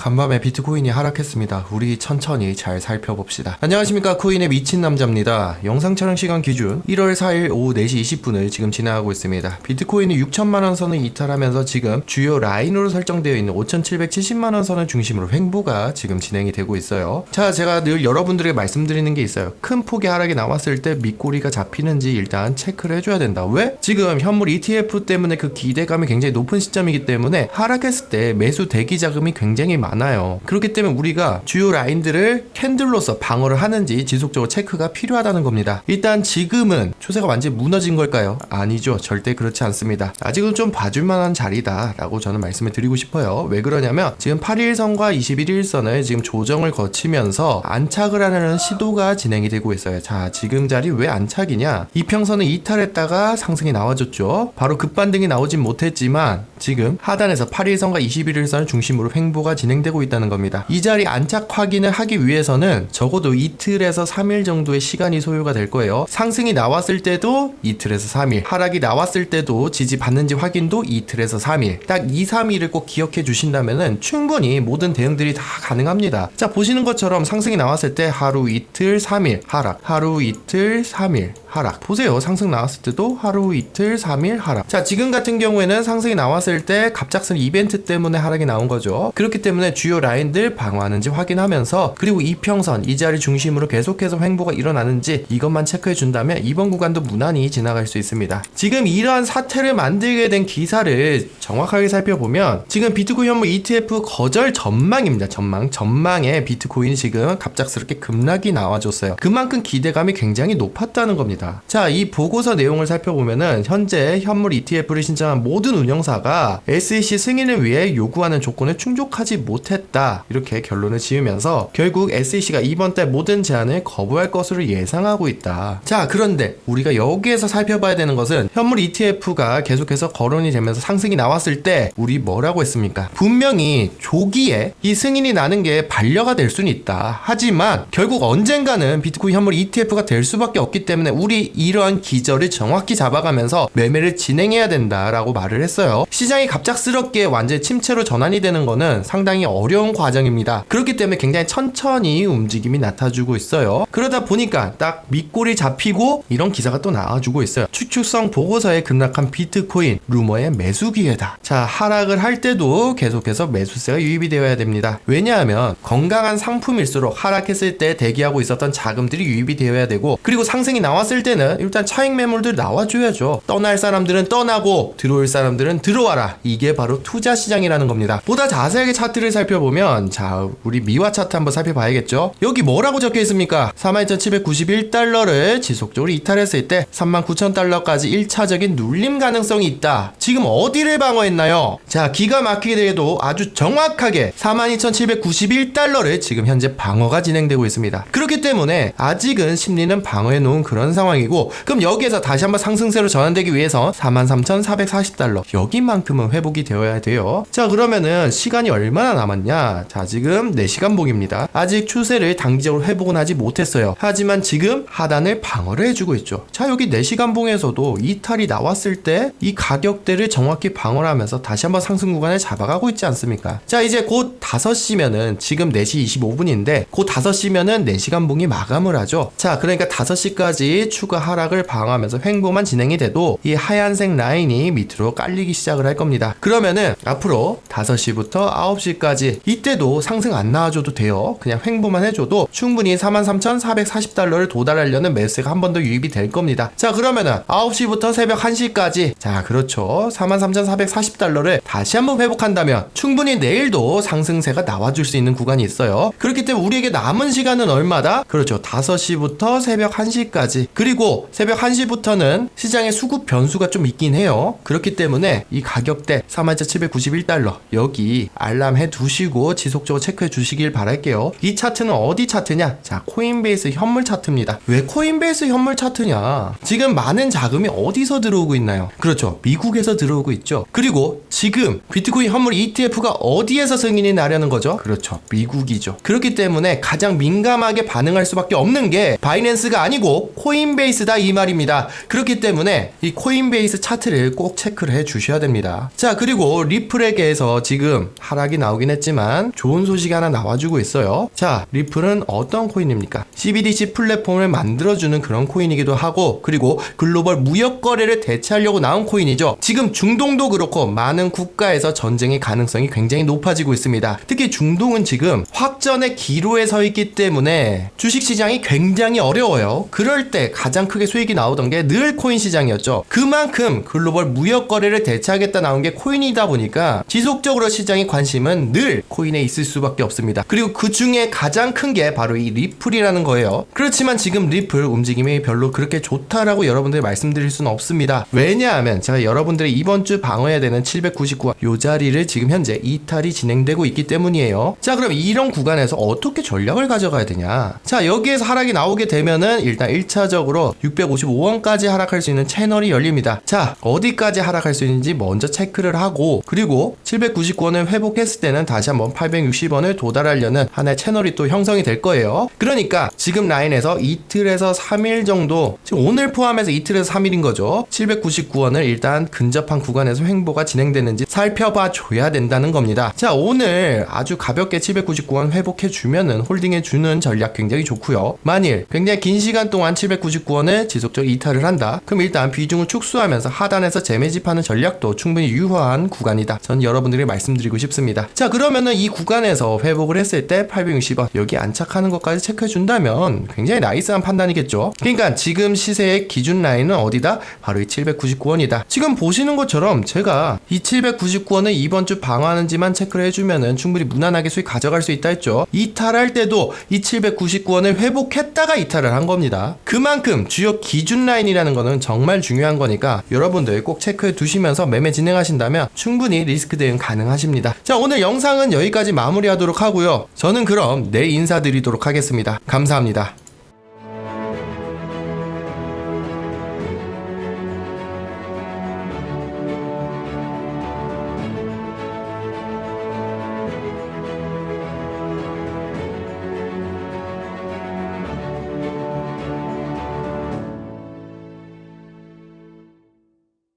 간밤에 비트코인이 하락했습니다. 우리 천천히 잘 살펴봅시다. 안녕하십니까. 코인의 미친 남자입니다. 영상 촬영 시간 기준 1월 4일 오후 4시 20분을 지금 지나가고 있습니다. 비트코인이 6천만원 선을 이탈하면서 지금 주요 라인으로 설정되어 있는 5,770만원 선을 중심으로 횡보가 지금 진행이 되고 있어요. 자, 제가 늘 여러분들에게 말씀드리는 게 있어요. 큰 폭의 하락이 나왔을 때 밑꼬리가 잡히는지 일단 체크를 해줘야 된다. 왜? 지금 현물 ETF 때문에 그 기대감이 굉장히 높은 시점이기 때문에 하락했을 때 매수 대기 자금이 굉장히 많 아요. 그렇기 때문에 우리가 주요 라인들을 캔들로서 방어를 하는지 지속적으로 체크가 필요하다는 겁니다. 일단 지금은 추세가 완전히 무너진 걸까요? 아니죠. 절대 그렇지 않습니다. 아직은 좀 봐줄 만한 자리다라고 저는 말씀을 드리고 싶어요. 왜 그러냐면 지금 8일선과 21일선을 지금 조정을 거치면서 안착을 하려는 시도가 진행이 되고 있어요. 자, 지금 자리 왜 안착이냐? 이평선을 이탈했다가 상승이 나와줬죠. 바로 급반등이 나오진 못했지만 지금 하단에서 8일선과 21일선을 중심으로 횡보가 진행되고 있다는 겁니다. 이 자리 안착 확인을 하기 위해서는 적어도 이틀에서 3일 정도의 시간이 소요가 될 거예요. 상승이 나왔을 때도 이틀에서 3일, 하락이 나왔을 때도 지지 받는지 확인도 이틀에서 3일. 딱 2, 3일을 꼭 기억해 주신다면은 충분히 모든 대응들이 다 가능합니다. 자, 보시는 것처럼 상승이 나왔을 때 하루 이틀 3일 하락, 하루 이틀 3일 하락. 보세요. 상승 나왔을 때도 하루 이틀 3일 하락. 자, 지금 같은 경우에는 상승이 나왔을 때 갑작스런 이벤트 때문에 하락이 나온 거죠. 그렇기 때문에 주요 라인들 방어하는지 확인하면서 그리고 이평선 이 자리 중심으로 계속해서 횡보가 일어나는지 이것만 체크해 준다면 이번 구간도 무난히 지나갈 수 있습니다. 지금 이러한 사태를 만들게 된 기사를 정확하게 살펴보면 지금 비트코인 현물 ETF 거절 전망입니다. 전망. 전망에 비트코인이 지금 갑작스럽게 급락이 나와줬어요. 그만큼 기대감이 굉장히 높았다는 겁니다. 자, 이 보고서 내용을 살펴보면은 현재 현물 ETF를 신청한 모든 운영사가 SEC 승인을 위해 요구하는 조건을 충족하지 못했다. 이렇게 결론을 지으면서 결국 SEC가 이번 달 모든 제안을 거부할 것으로 예상하고 있다. 자, 그런데 우리가 여기에서 살펴봐야 되는 것은 현물 ETF가 계속해서 거론이 되면서 상승이 나왔을 때 우리 뭐라고 했습니까? 분명히 조기에 이 승인이 나는 게 반려가 될 수는 있다. 하지만 결국 언젠가는 비트코인 현물 ETF가 될 수밖에 없기 때문에 우리 이러한 기절을 정확히 잡아가면서 매매를 진행해야 된다라고 말을 했어요. 이 갑작스럽게 완전히 침체로 전환이 되는 거는 상당히 어려운 과정입니다. 그렇기 때문에 굉장히 천천히 움직임이 나타주고 있어요. 그러다 보니까 딱 밑골이 잡히고 이런 기사가 또 나와주고 있어요. 추측성 보고서에 급락한 비트코인 루머의 매수 기회다. 자 하락을 할 때도 계속해서 매수세가 유입이 되어야 됩니다. 왜냐하면 건강한 상품일수록 하락했을 때 대기하고 있었던 자금들이 유입이 되어야 되고 그리고 상승이 나왔을 때는 일단 차익 매물들 나와줘야죠. 떠날 사람들은 떠나고 들어올 사람들은 들어와라. 이게 바로 투자 시장이라는 겁니다. 보다 자세하게 차트를 살펴보면 자 우리 미화 차트 한번 살펴봐야겠죠. 여기 뭐라고 적혀 있습니까? 42,791달러를 지속적으로 이탈했을 때 39,000달러까지 1차적인 눌림 가능성이 있다. 지금 어디를 방어했나요? 자 기가 막히게도 아주 정확하게 42,791달러를 지금 현재 방어가 진행되고 있습니다. 그렇기 때문에 아직은 심리는 방어해 놓은 그런 상황이고 그럼 여기에서 다시 한번 상승세로 전환되기 위해서 43,440달러 여기 만큼은 회복이 되어야 돼요. 자 그러면은 시간이 얼마나 남았냐? 자 지금 4시간 봉입니다. 아직 추세를 단기적으로 회복은 하지 못했어요. 하지만 지금 하단을 방어를 해주고 있죠. 자 여기 4시간 봉에서도 이탈이 나왔을 때 이 가격대를 정확히 방어를 하면서 다시 한번 상승 구간을 잡아가고 있지 않습니까? 자 이제 곧 5시면은 지금 4시 25분인데 곧 5시면은 4시간 봉이 마감을 하죠. 자 그러니까 5시까지 추가 하락을 방어하면서 횡보만 진행이 돼도 이 하얀색 라인이 밑으로 깔리기 시작을 할 겁니다. 그러면은 앞으로 5시부터 9시까지 이때도 상승 안 나와줘도 돼요. 그냥 횡보만 해줘도 충분히 43,440달러를 도달하려는 매수가 한 번 더 유입이 될 겁니다. 자 그러면은 9시부터 새벽 1시까지 자 그렇죠. 43,440달러를 다시 한번 회복한다면 충분히 내일도 상승세가 나와줄 수 있는 구간이 있어요. 그렇기 때문에 우리에게 남은 시간은 얼마다? 그렇죠. 5시부터 새벽 1시까지 그리고 새벽 1시부터는 시장의 수급 변수가 좀 있긴 해요. 그렇기 때문에 이 가 격대 41,791달러 여기 알람 해 두시고 지속적으로 체크해 주시길 바랄게요. 이 차트는 어디 차트냐? 자, 코인베이스 현물 차트입니다. 왜 코인베이스 현물 차트냐? 지금 많은 자금이 어디서 들어오고 있나요? 그렇죠. 미국에서 들어오고 있죠. 그리고 지금 비트코인 현물 ETF가 어디에서 승인이 나려는 거죠? 그렇죠. 미국이죠. 그렇기 때문에 가장 민감하게 반응할 수밖에 없는 게 바이낸스가 아니고 코인베이스다 이 말입니다. 그렇기 때문에 이 코인베이스 차트를 꼭 체크를 해 주셔야 됩니다. 자, 그리고 리플에게에서 지금 하락이 나오긴 했지만 좋은 소식이 하나 나와주고 있어요. 자, 리플은 어떤 코인입니까? CBDC 플랫폼을 만들어주는 그런 코인이기도 하고 그리고 글로벌 무역 거래를 대체하려고 나온 코인이죠. 지금 중동도 그렇고 많은 국가에서 전쟁의 가능성이 굉장히 높아지고 있습니다. 특히 중동은 지금 확전의 기로에 서 있기 때문에 주식 시장이 굉장히 어려워요. 그럴 때 가장 크게 수익이 나오던 게 늘 코인 시장이었죠. 그만큼 글로벌 무역 거래를 대체하겠다 나온 게 코인이다 보니까 지속적으로 시장의 관심은 늘 코인에 있을 수밖에 없습니다. 그리고 그 중에 가장 큰 게 바로 이 리플이라는 거예요. 그렇지만 지금 리플 움직임이 별로 그렇게 좋다라고 여러분들 말씀드릴 수는 없습니다. 왜냐하면 제가 여러분들의 이번 주 방어해야 되는 799원 요 자리를 지금 현재 이탈이 진행되고 있기 때문이에요. 자, 그럼 이런 구간에서 어떻게 전략을 가져가야 되냐? 자, 여기에서 하락이 나오게 되면은 일단 1차적으로 655원까지 하락할 수 있는 채널이 열립니다. 자, 어디까지 하락할 수 있는지 먼저 체크를 하고 그리고 799원을 회복했을 때는 다시 한번 860원을 도달하려는 하나의 채널이 또 형성이 될 거예요. 그러니까 지금 라인에서 이틀에서 3일 정도 지금 오늘 포함해서 이틀에서 3일인 거죠. 799원을 일단 근접한 구간에서 횡보가 진행되는지 살펴봐 줘야 된다는 겁니다. 자, 오늘 아주 가볍게 799원 회복해 주면은 홀딩해 주는 전략 굉장히 좋고요. 만일 굉장히 긴 시간 동안 799원을 지속적으로 이탈을 한다. 그럼 일단 비중을 축소하면서 하단에서 재매집하는 전략도 충분히 유효한 구간이다. 전 여러분들이 말씀드리고 싶습니다. 자, 그러면은 이 구간에서 회복을 했을 때 860원 여기 안착하는 것까지 체크해 준다면 굉장히 나이스한 판단이겠죠. 그러니까 지금 시세의 기준 라인은 어디다? 바로 이 799원이다. 지금 보시는 것처럼 제가 이 799원을 이번 주 방어하는지만 체크를 해주면은 충분히 무난하게 수익 가져갈 수 있다 했죠. 이탈할 때도 이 799원을 회복했다가 이탈을 한 겁니다. 그만큼 주요 기준 라인이라는 거는 정말 중요한 거니까 여러분들 꼭 체크해 두시면서 매매 진행하신다면 충분히 리스크 대응 가능하십니다. 자, 오늘 영상은 여기까지 마무리하도록 하고요. 저는 그럼 내일 인사드리도록 하겠습니다. 감사합니다.